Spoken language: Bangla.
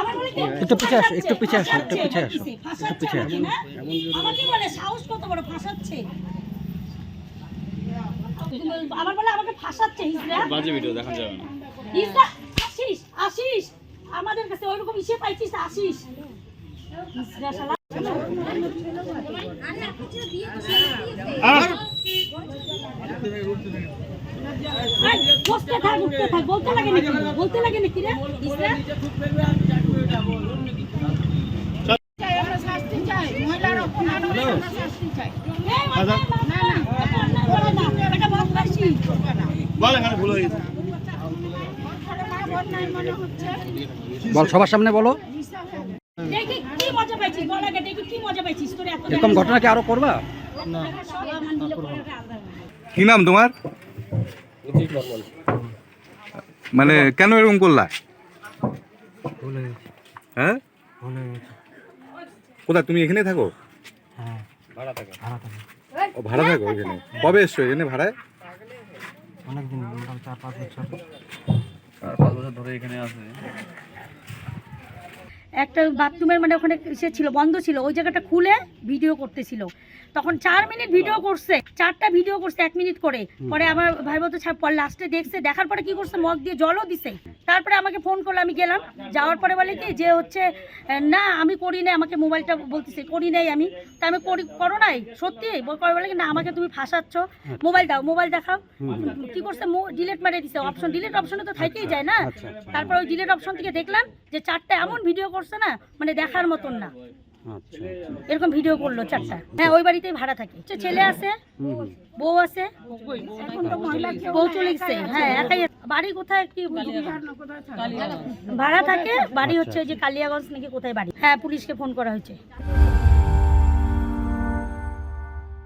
আমার বলে একটু পিছে আসো, একটু পিছে আসো, একটু পিছে আসো, একটু পিছে আসো। আমাকে, বলে সাহস কত বড় ফাঁসাচ্ছে আমার বলে আমাকে ফাঁসাচ্ছে হিজড়া বাজে ভিডিও দেখা যাবে না হিজড়া আসিস আসিস আমাদের কাছে ওইরকম ইসে পাইছিস আসিস হিজড়া শালা বসতে থাক উঠতে থাক বলতে লাগে নাকি বলতে লাগে নাকি রে। বল সবার সামনে বলো হিংসা গেছে। দেখি কি মজা পাইছিস বল আগে দেখি কি মজা পাইছিস তোর এত এরকম ঘটনা কি আরও করবা কি নাম তোমার মানে কেন এরকম করলা? হ্যাঁ? কোথায় তুমি এখানে থাকো? ও ভাড়া থাকো এখানে। কবে এসছো এখানে ভাড়ায়? অনেকদিন চার পাঁচ বছর। চার পাঁচ বছর ধরে এখানে আছে। একটা বাথরুমের মানে ওখানে সে ছিল বন্ধ ছিল ওই জায়গাটা খুলে ভিডিও করতেছিল। তখন চার মিনিট ভিডিও করছে চারটা ভিডিও করছে এক মিনিট করে। পরে আমার ভাই বলতো লাস্টে দেখছে। দেখার পরে কি করছে? মগ দিয়ে জলও দিছে। তারপরে আমাকে ফোন করল আমি গেলাম। যাওয়ার পরে বলে কি যে হচ্ছে না আমি করি নাই। আমাকে মোবাইলটা বলতেছে করি নাই আমি। তা আমি করি করো নাই? সত্যি? বল- কি না আমাকে তুমি ফাঁসাচ্ছ। মোবাইল দাও মোবাইল দেখাও। কি করছে? ডিলেট মারে দিছে। অপশন ডিলেট অপশনে তো থাকেই যায় না? তারপর ওই ডিলেট অপশন থেকে দেখলাম যে চারটা এমন ভিডিও করছে না মানে দেখার মতন না। আচ্ছা এরকম ভিডিও করল চারটা। হ্যাঁ ওই বাড়িতেই ভাড়া থাকে। ছেলে আছে বউ আছে বউ চলে গেছে। হ্যাঁ একাই বাড়ি কোথায় কি? ভাড়া থাকে বাড়ি হচ্ছে ওই যে কালিয়াগঞ্জ নাকি কোথায় বাড়ি? হ্যাঁ পুলিশকে ফোন করা হয়েছে।